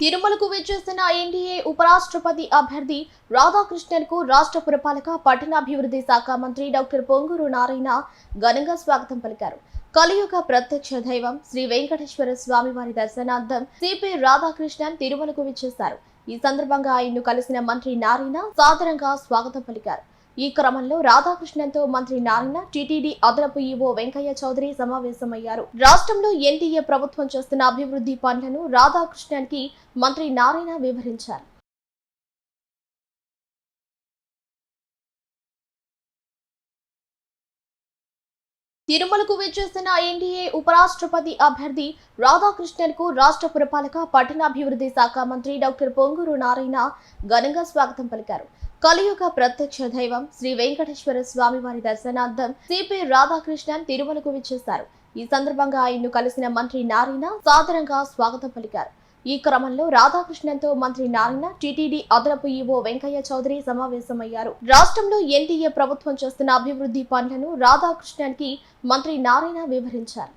తిరుమలకు విచ్చేసిన ఎన్డీఏ ఉపరాష్ట్రపతి అభ్యర్థి రాధాకృష్ణన్కు రాష్ట్ర పురపాలక పట్టణాభివృద్ధి శాఖ మంత్రి డాక్టర్ పొంగూరు నారాయణ ఘనంగా స్వాగతం పలికారు. కలియుగ ప్రత్యక్ష దైవం శ్రీ వెంకటేశ్వర స్వామి వారి దర్శనార్థం సిపి రాధాకృష్ణన్ తిరుమలకు విచ్చేశారు. ఈ సందర్భంగా ఆయన్ను కలిసిన మంత్రి నారాయణ సాదరంగా స్వాగతం పలికారు. ఈ క్రమంలో రాధాకృష్ణన్తో మంత్రి నారాయణ టీటీడీ అదనపు ఈవో వెంకయ్య చౌదరి సమావేశమయ్యారు. రాష్ట్రంలో ఎన్డీఏ ప్రభుత్వం చేస్తున్న అభివృద్ధి పనులను రాధాకృష్ణన్కి మంత్రి నారాయణ వివరించారు. తిరుమలకు విచ్చేసిన ఎన్డీఏ ఉపరాష్ట్రపతి అభ్యర్థి రాధాకృష్ణన్కు రాష్ట్ర పురపాలక పట్టణాభివృద్ధి శాఖ మంత్రి డాక్టర్ పొంగూరు నారాయణ ఘనంగా స్వాగతం పలికారు. కలియుగ ప్రత్యక్ష దైవం శ్రీ వెంకటేశ్వర స్వామి వారి దర్శనార్థం సిపి రాధాకృష్ణన్ తిరుమలకు విచ్చేశారు. ఈ సందర్భంగా ఆయన్ను కలిసిన మంత్రి నారాయణ సాదరంగా స్వాగతం పలికారు. ఈ క్రమంలో రాధాకృష్ణన్తో మంత్రి నారాయణ టీటీడీ అదనపు ఈవో వెంకయ్య చౌదరి సమావేశమయ్యారు. రాష్ట్రంలో ఎన్డీఏ ప్రభుత్వం చేస్తున్న అభివృద్ధి పనులను రాధాకృష్ణన్కి మంత్రి నారాయణ వివరించారు.